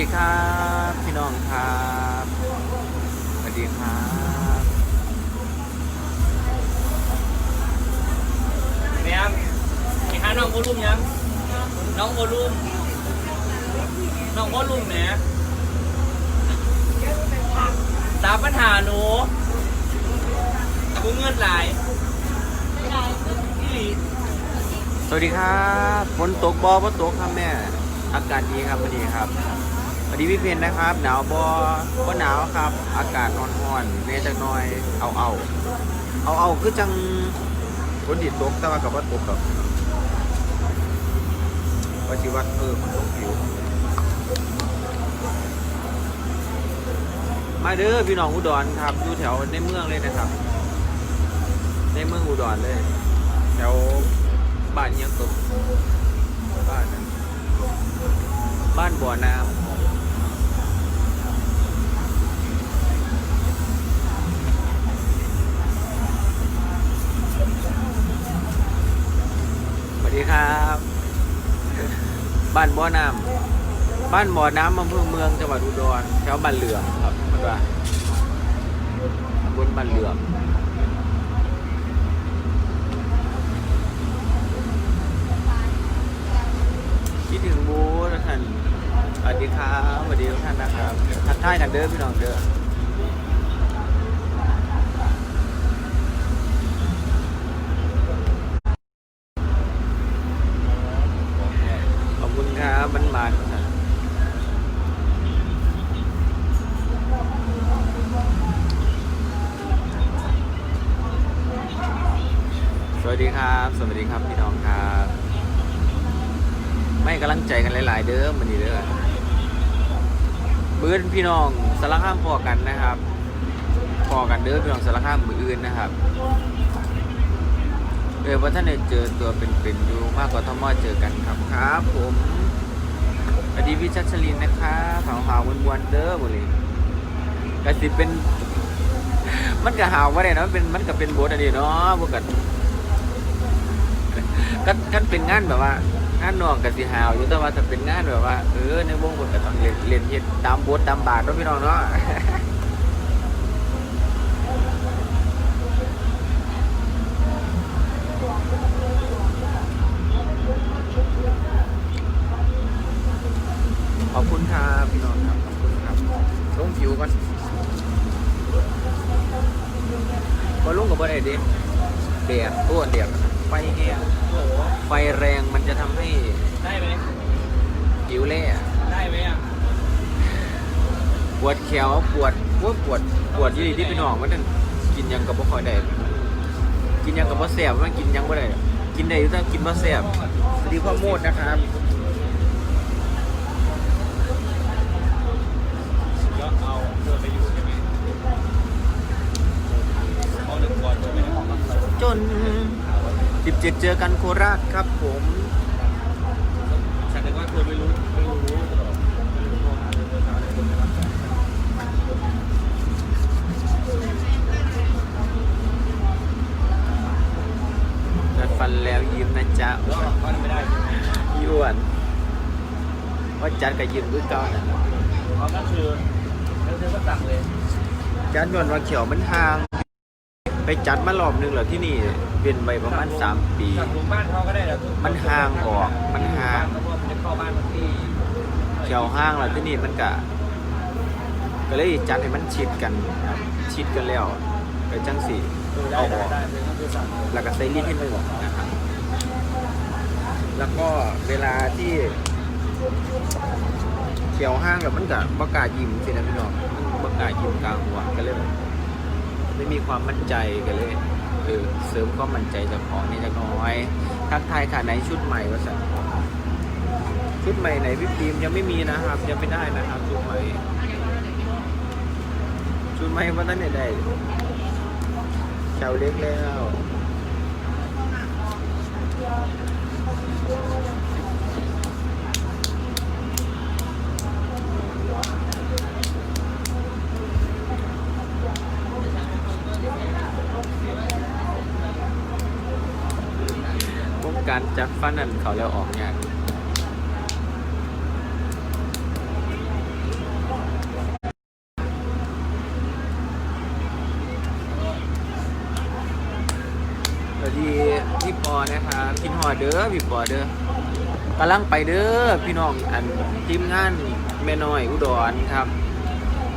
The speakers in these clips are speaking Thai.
ดีครับพี่น้องครับสวัสดีครับแม่มมีหาน้องโวลุ่มยังน้องโวลุ่มน้องโวลุ่มแหมตามปัญหาหนูกูเงินหลายอีหลีสวัสดีครับฝนตกบอบ่ตกครับแม่ อากาศดีครับวันนี้ครับสวัส ดีพี่เพนนะครับ หนาวบอบ่หนาวครับ อากาศนอนห่อนๆเนจักหน่อยเอาเอาเอาเอาคือจังฝนดิตกแต่ว่ากับว่าตกกับว่าชีวัดเออมันต้องผิว มาเด้อพี่น้องอุดรครับอยู่แถวในเมืองเลยนะครับ ในเมืองอุดรเลย แถวบ้านยังตกบ้านนั้นบ้านบ่อน้ำ วัสดีครับ บ้านบ่อน้ำบ้านบ่อน้ำอำเภอเมืองจังหวัดอุดรแถวบ้านเหลืองครับมันว่าตำบลบ้านเหลืองคิดถึงบูนะท่านสวัสดีครับสวัสดีทุกท่านนะครับทักทายกันเด้อพี่น้องเด้อขอบคุณครับมันมาทุกท่านส วัสดีครับ สวัสดีครับพี่น้องครับ ไม่กำลังใจกันหลาย ๆ เด้อมันนี้เด้อบื้นพี่น้องสารข้ามพอกันนะครับพอกันเด้อพี่น้องสารข้ามมืออื่นนะครับเออว่าท่านได้เจอตัวเป็นๆอยู่มากกว่าทมอเจอกันครับครับผมสวัสดีพี่ชัชลินนะครับหาวหาวๆวนๆเด้อบุรีกสิเป็น มันก็หาวว่าได้เนะมันเป็นมันก็เป็นบทอันนี้เนาะบวกกัน กันกันเป็นงานแบบว่างานนอกกับสิหาวอยู่แต่ว่าถ้าเป็นงานแบบว่าเออในวงบทก็ต้องเรียนเรียนเฮ็ดตามบทตามบาทเนาะพี่น้องเนาะขอบคุณครับพี่น้องครับขอบคุณครับลงผิวก่อนพอลงกับบ่ได้เดิแดดตัวแดดไฟแห้งโอ้โห ไฟแรงมันจะทำให้ได้ไหมผิวแล่ได้ไหมอะปวดแขวปวดปวดปวดปวดยี่ดีที่พี่น้องมันนั่นกินหยังกับบ่ค่อยได้กินหยังกับบ่แซ่บมันกินหยังบ่ได้กินได้อยู่แต่กินบ่แซ่บสวัสดีพ่อโมดนะครับก็เอาเดินไปอยู่ใช่ไหมเอาหนึ่งก่อนใช่ไหมจน 17 เจอกันโคราชครับผมฉันนึกว่าตัวไม่รู้ไม่รู้ไม่รู้ไม่รับสายจัดฟันแล้วยิ้มนะจ๊ะก็ก็ไม่ได้ใช่ไหมยวนว่าจัดกับยิ้มคือเก่านะก็คือแล้วเธอก็สั่งเลยจัดยวนว่าเขียวมันห่าง จัดมารอบหนึงแล้วที่นี่เป็นไปประมาณสานเขาก็ได้แล้วมันห่างออกมันห่างแล้วก็มันจะเข้าบ้านบางที่เขียวห้างแล้วที่นี่มันกะก็เลยจัดให้มันชิดกันครับชิดกันแล้วไปจังสีเออได้เอาออกได้เลยก็คือสั่งแล้วก็ใส่รีดให้มันออกนะครับแล้วก็เวลาที่เขียวห้างแล้วมันกะประกาศยิ้มสินะพี่น้องมันประกาศยิ้มกลางหัวก็เลย ไม่มีความมั่นใจกันเลยเออเสริมความมั่นใจจากของนี่จะน้อย ทักทายค่ะในชุดใหม่ว่าสันชุดใหม่ไหนพี่พิมยังไม่มีนะครับ ยังไม่ได้นะครับชุดใหม่ชุดใหม่ว่าตั้งแต่ใดแถวเล็กแล้ว การจัด ฟันนั่นเขาแล้วออกยากสวัสดีพี่ปอนะครับพี่หอเด้อพี่ปอเด้อกำลังไปเด้อพี่น้องอันทีมงานแม่น้อยอุดรครับ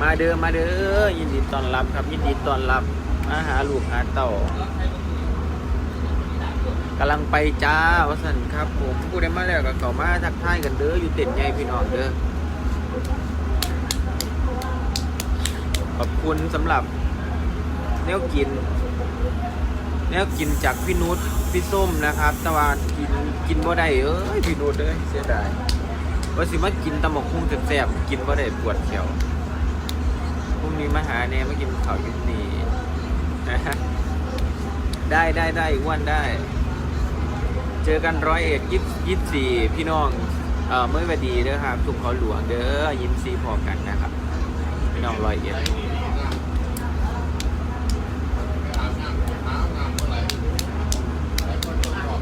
มาเด้อมาเด้อยินดีต้อนรับครับยินดีต้อนรับมาหาลูกหาเต่า กำลังไปจ้าวสันครับผมผู้ได้มาแล้วก็เข้ามาทักทายกันเด้ออยู่เต็นใหญ่พี่น้องเด้อขอบคุณสำหรับแนวกินแนวกินจากพี่นุชพี่ส้มนะครับ ตะวันกินกินบ่ได้เอ้ยพี่นุชเอ้ยเสียดายว่าสิมากินตำหมกคุ้งแซ่บๆกินบ่ได้ปวดเขียวพรุ่งนี้มาหาเนี่ยมากินข้าวยุนนะฮะได้ได้ได้อ้วนได้ เจอกันร้อยเอ็ดยี่ยี่สี่พี่น้องเอ่อเมื่อวันดีเด้อครับทุกเขาหลวงเด้อยิ้มซีพอกันนะครับ พี่น้องร้อยเอ็ด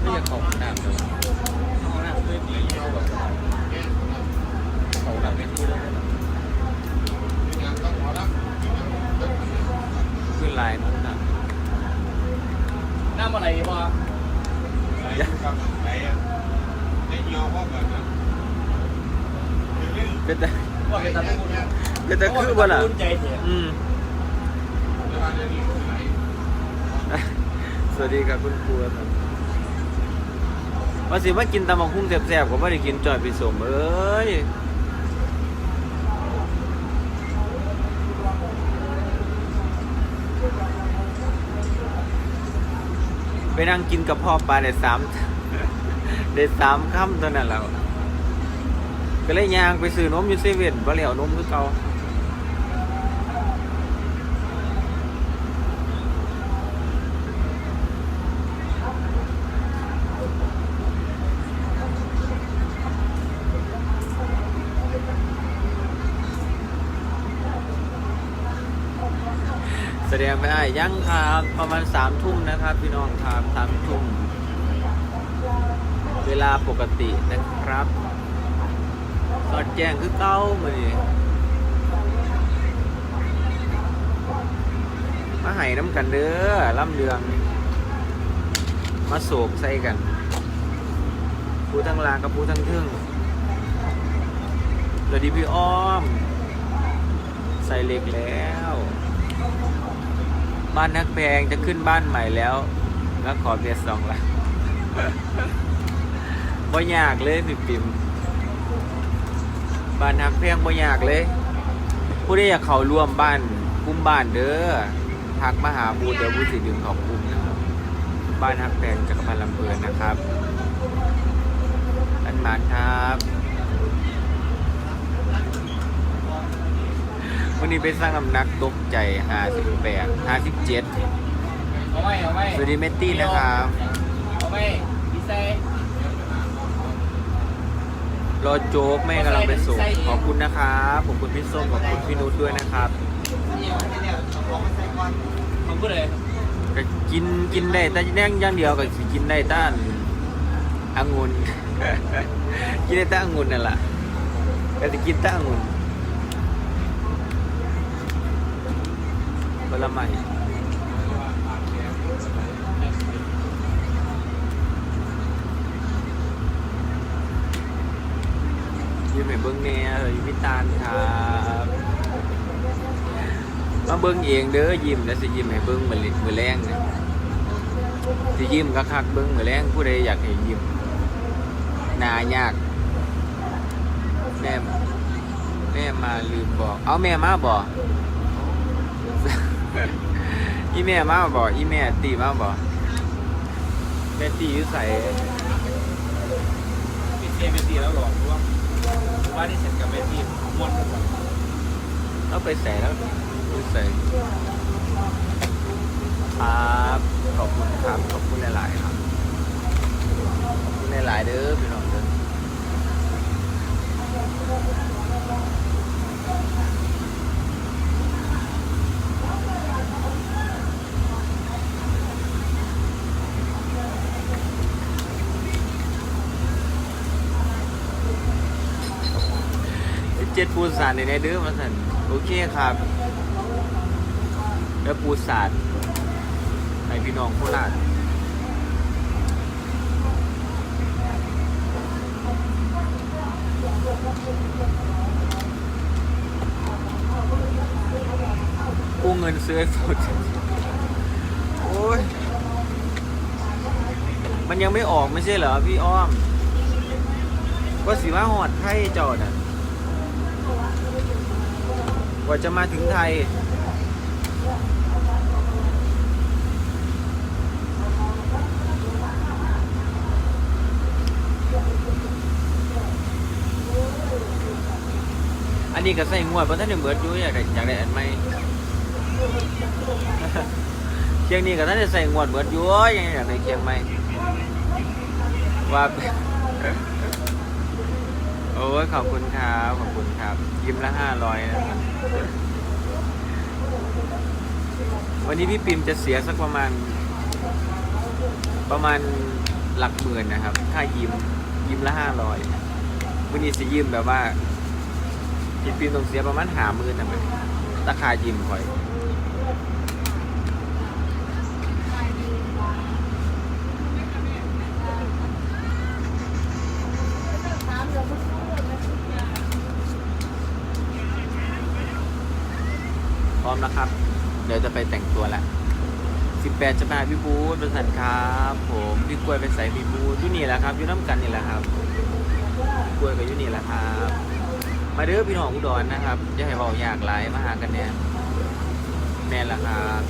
ไม่อยากของน้ำเลยของน้ำไม่ดีเขาแบบของน้ำไม่ดีเลยขึ้นลายนู้นนะ หน้าอะไรบ่ เป็นแต่เป็นตาเป็นคุณเป็นแต่คือบ่ล่ะอืมสวัสดีครับคุณครูครับว่าสิมากินตำบักหุ่งแซ่บๆก็ไม่ได้กินจอยไปสมเอ้ยไปนั่งกินกับพ่อปลาได้สาม ได้สามคำเท่านั้นแล้วก็เลยย่างไปซื้อนมอยู่เซเว่นบ่เหลียวนมคือเก่าแสดงไปได้ยังครับประมาณสามทุ่มนะครับ พี่น้องครับสามทุ่ม เวลาปกตินะครับสอดแจ้งคือเก้ามือมาไห้น้ำกันเด้อล่ำเดือง มาโศกใส่กัน ผู้ทั้งลางกับผู้ทั้งทึ่งสวัสดีพี่อ้อม ใส่เหล็กแล้ว บ้านนักแพงจะขึ้นบ้านใหม่แล้ว แล้วขอเบียร์สองละ บ่ยากเลยปิ่มปิมบ้านนักแพงบ่ยากเลย ผู้ใดอยากเข้าร่วมบ้านกลุ่มบ้านเด้อทักมาหาบูเดี๋ยวบูสิดึงขอบกลุ่มนะครับบ้านนักแพงจักรพันลำเพลินนะครับอันหมานครับวันนี้ไปสร้างน้ำหนักตกใจ58 57เอาไว้เอาไว้สวัสดีเมตตี้นะครับ เอาไว้ดีไซ รอโจ๊กแม่กำลังไปส่งขอบคุณนะครับขอบคุณพี่ส้มขอบคุณพี่นุชด้วยนะครับของผู้ใดก็กินกินได้แต่แน่งอย่างเดียวก็สิกินได้แต้านองุ่นกินได้แต่องุ่นนั่นแหละก็จะกินแต่องุ่นผลไม้ ยิ้มให้เบิ้งแหน่ยิ้มพิตาลครับมาเบิ้งเองเด้อยิ้มแล้วสิยิ้มให้เบิ้งมือลิมือแรงเนี่ยสิยิ้มก็คักเบิ้งมือแรงผู้ใดอยากให้ยิ้มหนายากแม่แม่มาลืมบอก เอาแม่มาบอกอีแม่มาบอกอีแม่ตีมาบอกแม่ตีอยู่ใส่เป็นเกมเป็นตีแล้วหรอก ว่าที่เสร็จกับเป็นทีมวนกันหมดเอาไปใส่แล้วไปใส่ครับ ขอบคุณครับ ขอบคุณหลาย ๆ ครับคุณหลายๆเด้อพี่น้องเด้อ เจ็ ดปูสาดในในเด้อมาสันโอเคครับแล้วปูสาดในพี่น้องโคราชกู้เงินซื้อไอโฟนโอ้ย มันยังไม่ออกไม่ใช่เหรอพี่อ้อม ก็สีว่าหอดไทยจอดอะ กว่าจะมาถึงไทย อันนี้ก็ใส่งวดเพราะท่านเหมือนอยู่อยากได้อยากได้อันไหมเคียงนี้ก็ท่านได้ใส่งวดเหมือนอยู่ยังอยากได้เคียงไหมว่า อ้ยขอบคุณครับขอบคุณครับ ยิ้มละห้าร้อยนะครับวันนี้พี่ปิมจะเสียสักประมาณ ประมาณหลักหมื่นนะครับ ค่ายิ้มยิ้มละห้าร้อยวันนี้สิยิ้มแบบว่าพี่ปิมต้องเสียประมาณหาหมื่นนะมันราคายิ้มคอย พร้อมนะครับ เดี๋ยวจะไปแต่งตัวละ18จะมาพี่บูธบริษัทครับ ผมพี่กล้วยไปใส่พี่บูธอยู่นี่แหละครับอยู่น้ำกันนี่แหละครับกล้วยกับอยู่นี่แหละครับ มาเด้อพี่น้องอุดรนะครับจะให้เบาอยากหลายมาหากันแน่แน่ละครับ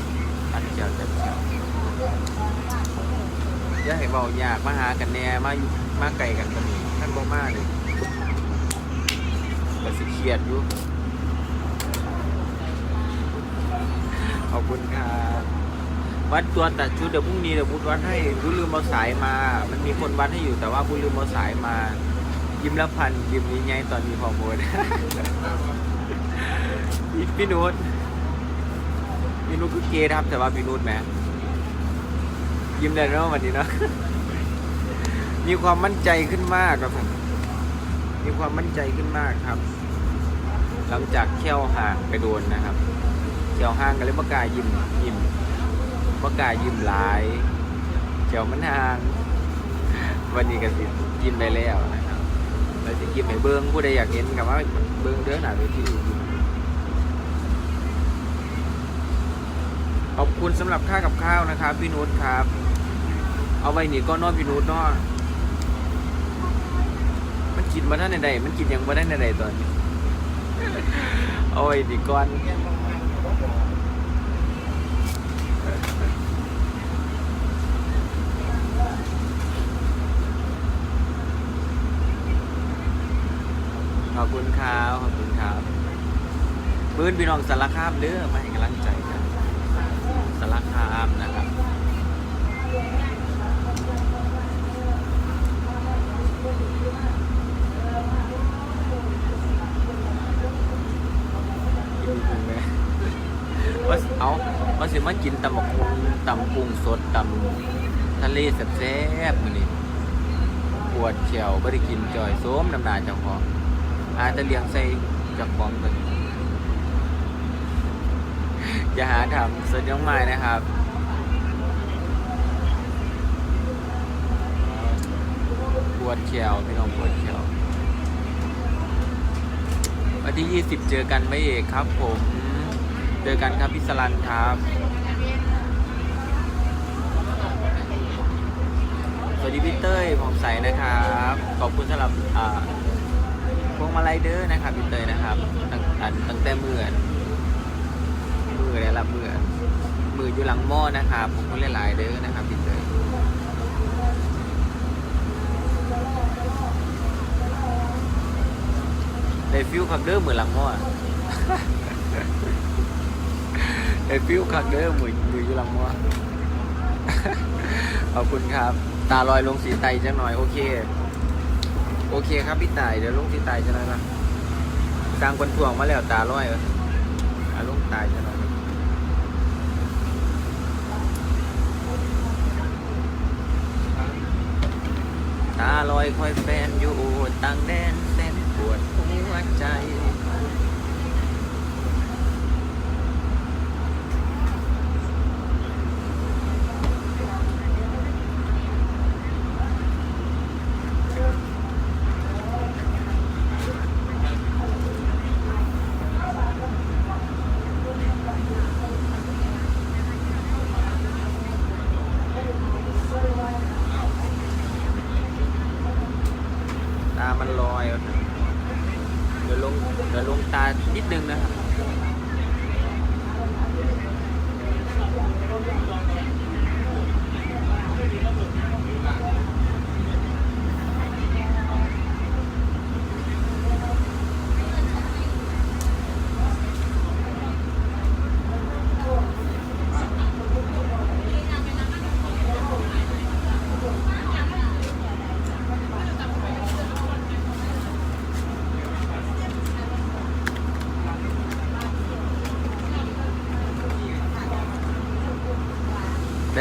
อันเจียวจับเจียวจะให้เบาอยากมาหากันแน่มาอยู่มาไกลกันกันนี่ท่านบ่มาเลยก็สิเครียดอยู่ ขอบคุณครับวัดตัวตัดชุดเดี๋ยวพรุ่งนี้เดี๋ยวพุธวัดให้บุญลืมเอาสายมา มันมีคนวัดให้อยู่แต่ว่าบุญลืมเอาสายมา ยิ้มละพันยิ้มนี้ไงตอนมีพอโมดพี่พี่นุชพี่นุชคือเกย์ครับแต่ว่าพี่นุชแหมยิ้มได้แล้ววันนี้เนาะมีความมั่นใจขึ้นมากครับผมมีความมั่นใจขึ้นมากครับ หลังจากเที่ยวห่างไปโดนนะครับ เจียวห้างกันเลยปากกายิ้มยิ้มปากกายิ้มหลายเจียวมันห่าง วันนี้ก็สิยิ้มได้แล้วนะครับเราจะยิ้มให้เบิ้งผู้ใดอยากเห็นกับว่าเบิ้งเด้อหนาเวทียิ้มขอบคุณสำหรับค่ากับข้าวนะครับ พี่นุชครับ เอาไว้นี่ก็นอนพี่นุชเนาะมันกินมาท่านใดมันกินยังมาได้ใดตอนนี้ เอาไว้ดีก่อน ขอบคุณครับขอบคุณครับปืนพี่น้องสารคามเด้อมาให้กำลังใจกันสารคามนะครับกินถึงไหมว่าเอาว่าสิมากินตำบักหุ่งตำกุ้งสดตำทะเลแซ่บๆมื้อนี้ปวดเขียวบ่ได้กินจอยโสมน้ำหนาเจ้าของ อาจจะเลี้ยงใส่จากฟองกันอย่าหาทำสุดย่องไม้นะครับปวดเขียวพี่น้องปวดเขียววันที่ 20 เจอกันไม่เอกครับผม เจอกันครับพิสรันครับสวัสดีพี่เต้ยผมใสนะครับ ขอบคุณสำหรับอ่า วงมาลัยเด้อนะครับพี่เตยนะครับตั้งตั้งแต่มืออันมือแล้วละมืออันมืออยู่หลังหม้อนะครับผมก็หลายเด้อนะครับพี่เตยได้ฟิวคักเด้อมือหลังหม้อได้ฟิวคักเด้อมือมืออยู่หลังหม้อขอบคุณครับ ตาลอยลงสีไตจังหน่อยโอเค โอเคครับพี่ตายเดี๋ยวลุงพี่ตายจะหน่อยนะกลางคนถ่วงมาแล้วตาลอยเออลุงตายจะหน่อยตาลอยคอยแฟนอยู่ต่างแดนเสนปวดหัวใจ ลงเดี๋ยวลงตานิดนึงนะครับ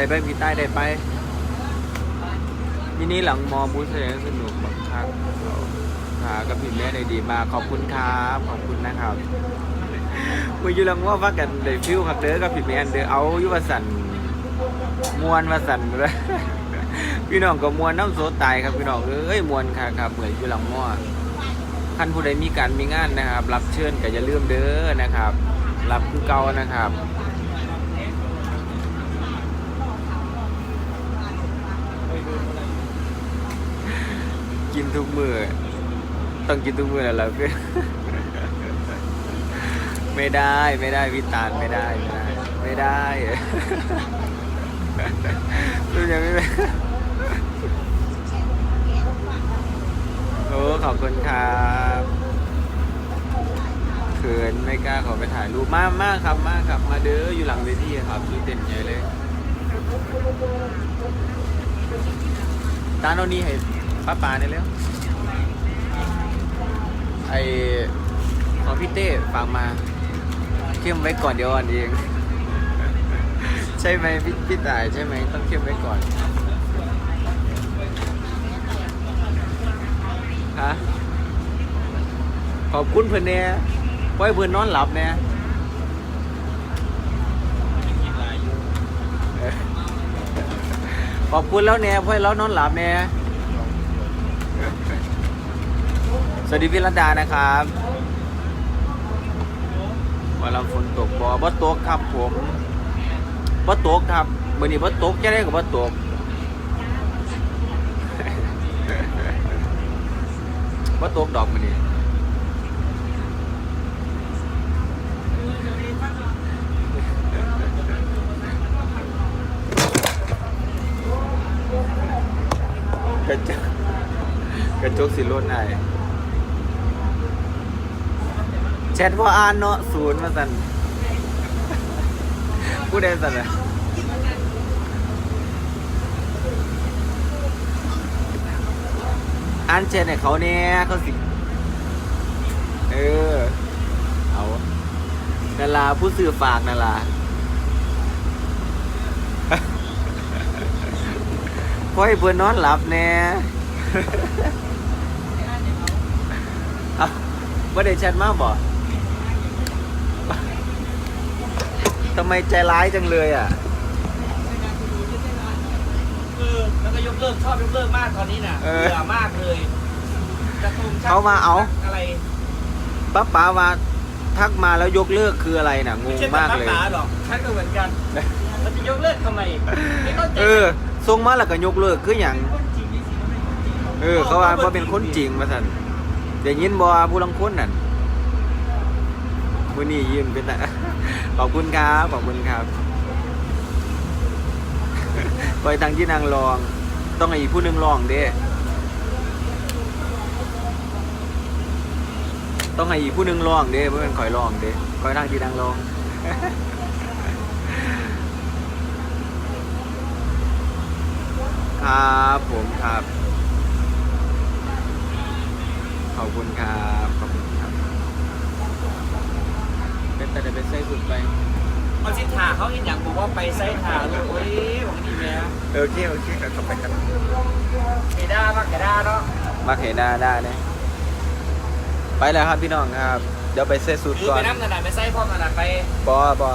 ได้ไปพีใต้ได้ไปทีนี้หลังมอบูธแสดงสนุกบักคักขากับพี่แม่ได้ดีมาขอบคุณครับขอบคุณนะครับคุยอยู่หลังว่าว่ากันได้ฟิวคักเด้อกับพี่แม่เด้อเอายู่ว่าสันมวนว่าสันเลยพี่น้องก็มวนน้ำโซตายครับพี่น้องเอ้ยมวนค่ะครับเหมือนอยู่หลังมอท่านผู้ใดมีการมีงานนะครับ รับเชิญก็อย่าลืมเด้อนะครับ รับคือเก่านะครับ กินทุกมือต้องกินทุกมือแล้วเพื่อนไม่ได้ไม่ได้พี่ตาลไม่ได้ไม่ได้ไม่ได้รู้ยังไม่ได้โอ้ขอบคุณครับเขินไม่กล้าขอไปถ่ายรูปมากมากครับมากครับมาเด้ออยู่หลังเวทีครับดูเต้นใหญ่เลยตาโนนี่ให้ ป้าปาเนี่ยเร็วไอของพี่เต้ฝากมาเข้มไว้ก่อนเดี๋ยวอ่อนเอง ใช่ไหมพี่พี่ตายใช่ไหมต้องเข้มไว้ก่อนฮะขอบคุณเพื่อนแน่ปล่อยเพื่อนนอนหลับแน่ขอบคุณแล้วแน่ปล่อยแล้วนอนหลับแน่ สวัสดีพี่รัตดานะครับวันเราฝนตกบ่บ่ตกครับผมบ่ตกครับมื้อนี้บ่ตกจะได้กับบ่ตกบ่ตกดอกมื้อนี้กระจกกระจกสิล้นไอ แชทว่าอ่านเนาะศูนย์มาสั่นผู้ใดสั่นอะอ่านแชทให้เขาเนี่ยเขาสิ เออ เอานาลาผู้สื่อฝากนาลาพอให้เพื่อนนอนหลับแน่เอาไม่ได้แชทมากบ่ ทำไมใจร้ายจังเลยอะ เออแล้วก็ยกเลิกชอบยกเลิกมากตอนนี้น่ะเออ เบื่อมากเลยจะตุ่มชักเขามาเอา อะไรป้าป๋าว่าทักมาแล้วยกเลิกคืออะไรน่ะงไม่งใช่มากแบบเลยป๋าหรอกฉันก็เหมือนกันมันจะยกเลิกทำไมไม่เข้าใจเออส่งมาแล้วก็ยกเลิกคืออย่างเออ เขาว่าว่าเป็นคนจริงมาสันเดี๋ยวยินบอผู้ลังคนนั่น วันนี้ยิ้มเป็นแต่ขอบคุณครับ ขอบคุณครับไปทางที่นางรอง ต้องให้อีกผู้หนึงรองเด้ต้องให้อีกผู้หนึงรองเด้เพราะเป็นข่อยรองเด้ข่อยทางที่นางรองครับผมครับ ขอบคุณครับ เป็นแต่ได้ไปใส่สุดไปเอาสิถาเขาเห็นอย่างบอกว่าไปไซต์ถาลูกเว้ยบอกนี่แม่โอเคโอเคกลับไปกันเกด้ามากเกด้าเนาะมาเขนาได้เลยไปแล้วครับพี่น้องครับ เดี๋ยวไปเซตสุดคือก่อไปนน้ำขนาดไปไซต์พ่อขนาดไปบอบอ